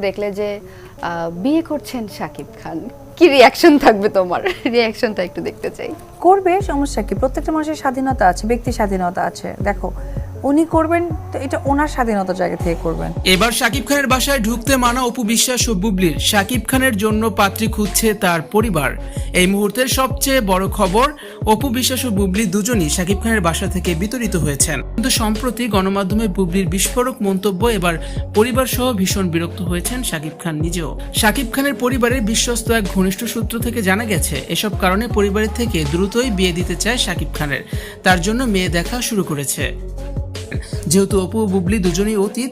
দেখলে যে বিয়ে করছেন শাকিব খান। কি রিয়াকশন থাকবে তোমার? রিয়াকশনটা একটু দেখতে চাই। করবে, সমস্যা কি? প্রত্যেকটা মানুষের স্বাধীনতা আছে ব্যক্তি স্বাধীনতা আছে। দেখো উনি করবেন, তো এটা ওনার স্বাধীনতার জায়গা থেকে করবেন। এবার শাকিব খানের বাসায় ঢুকতে মানা অপু বিশ্বাস ও বুবলির। শাকিব খানের জন্য পাত্রী খুঁজছে তার পরিবার। এই মুহূর্তের সবচেয়ে বড় খবর, অপু বিশ্বাস ও বুবলি দুজনই শাকিব খানের বাসা থেকে বিতরিত হয়েছেন। কিন্তু সম্প্রতি গণমাধ্যমে বুবলির বিস্ফোরক মন্তব্য এবার পরিবার সহ ভীষণ বিরক্ত হয়েছেন শাকিব খান নিজেও। শাকিব খানের পরিবারের বিশ্বস্ত এক ঘনিষ্ঠ সূত্র থেকে জানা গেছে, এসব কারণে পরিবারের থেকে দ্রুতই বিয়ে দিতে চায় শাকিব খানের। তার জন্য মেয়ে দেখা শুরু করেছে। যেহেতু অপু ও বুবলি দুজনেই অতীত,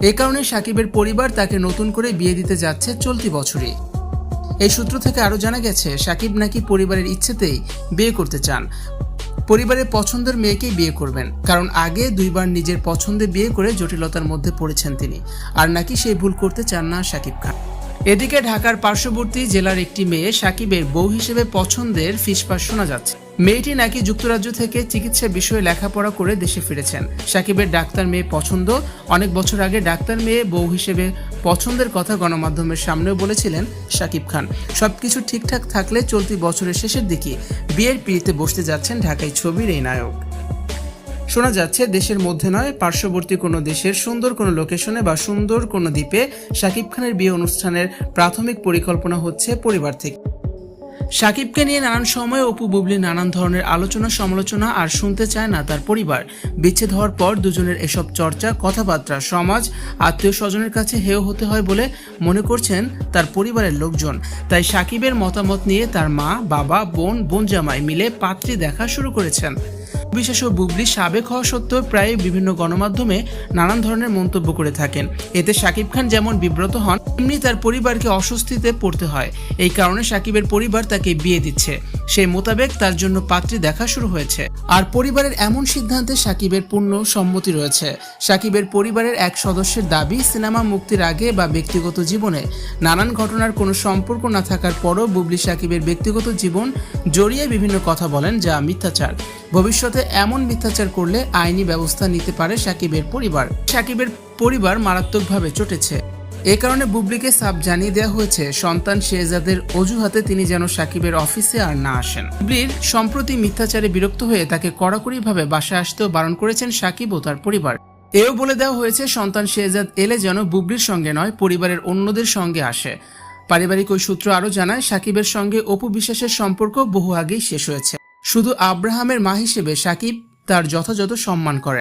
এ- কারণে সাকিবের পরিবার তাকে নতুন করে বিয়ে দিতে যাচ্ছে চলতি বছরই। এই সূত্র থেকে আরও জানা গেছে, সাকিব নাকি পরিবারের ইচ্ছেতেই বিয়ে করতে চান। পরিবারের পছন্দের মেয়েকেই বিয়ে করবেন, কারণ আগে দুইবার নিজের পছন্দে বিয়ে করে জটিলতার মধ্যে পড়েছেন তিনি। আর নাকি সেই ভুল করতে চান না সাকিব খান। এদিকে ঢাকার পার্শ্ববর্তী জেলার একটি মেয়ে সাকিবের বউ হিসেবে পছন্দের ফিসফাস শোনা যাচ্ছে। মেয়েটি নাকি যুক্তরাজ্য থেকে চিকিৎসা বিষয়ে লেখাপড়া করে দেশে ফিরেছেন। সাকিবের ডাক্তার মেয়ে পছন্দ। অনেক বছর আগে ডাক্তার মেয়ে বউ হিসেবে পছন্দের কথা গণমাধ্যমের সামনেও বলেছিলেন সাকিব খান। সবকিছু ঠিকঠাক থাকলে চলতি বছরের শেষের দিকে বিয়ের পিড়িতে বসতে যাচ্ছেন ঢাকায় ছবির এই নায়ক। শোনা যাচ্ছে, দেশের মধ্যে নয়, পার্শ্ববর্তী কোনো দেশের সুন্দর কোনো লোকেশনে বা সুন্দর কোনো দ্বীপে শাকিব খানের বিয়ে অনুষ্ঠানের প্রাথমিক পরিকল্পনা হচ্ছে পরিবার থেকে। সাকিবকে নিয়ে নানান সময় অপু বুবলি নানান ধরনের আলোচনা, সমালোচনা আর শুনতে চায় না তার পরিবার। বিচ্ছেদ হওয়ার পর দুজনের এসব চর্চা, কথাবার্তা, সমাজ আত্মীয় স্বজনের কাছে হেয় হতে হয় বলে মনে করছেন তার পরিবারের লোকজন। তাই সাকিবের মতামত নিয়ে তার মা, বাবা, বোন বোন জামাই মিলে পাত্রী দেখা শুরু করেছেন। বিশেষ বুবলি সাবেক হওয়া সত্ত্বেও প্রায় বিভিন্ন গণমাধ্যমে নানান ধরনের মন্তব্য করে থাকেন। এতে শাকিব খান যেমন বিব্রত হন, তেমনি তার পরিবারকে অস্বস্তিতে পড়তে হয়। এই কারণে শাকিবের পরিবার তাকে বিয়ে দিচ্ছে। সেই মোতাবেক তার জন্য পাত্রী দেখা শুরু হয়েছে। আর পরিবারের এমন সিদ্ধান্তে সাকিবের পূর্ণ সম্মতি রয়েছে। সাকিবের পরিবারের এক সদস্যের দাবি, সিনেমা মুক্তির আগে বা ব্যক্তিগত জীবনে নানান ঘটনার কোনো সম্পর্ক না থাকার পরও বুবলি সাকিবের ব্যক্তিগত জীবন জড়িয়ে বিভিন্ন কথা বলেন যা মিথ্যাচার। ভবিষ্যতে এমন মিথ্যাচার করলে আইনি ব্যবস্থা নিতে পারে সাকিবের পরিবার। সাকিবের পরিবার মারাত্মকভাবে চটেছে। এ কারণে বুবলিকে সাপ জানিয়ে দেওয়া হয়েছে, সন্তান শেহজাদের অজুহাতে তিনি যেন সাকিবের অফিসে আর না আসেন। বুবলির সম্প্রতি মিথ্যাচারে বিরক্ত হয়ে তাকে কড়াকড়িভাবে বাসায় আসতেও বারণ করেছেন সাকিব ও তার পরিবার। এও বলে দেওয়া হয়েছে, সন্তান শেহজাদ এলে যেন বুবলির সঙ্গে নয়, পরিবারের অন্যদের সঙ্গে আসে। পারিবারিক ওই সূত্র আরও জানায়, সাকিবের সঙ্গে অপু বিশ্বাসের সম্পর্ক বহু আগেই শেষ হয়েছে। শুধু আব্রাহামের মা হিসেবে সাকিব তার যথাযথ সম্মান করে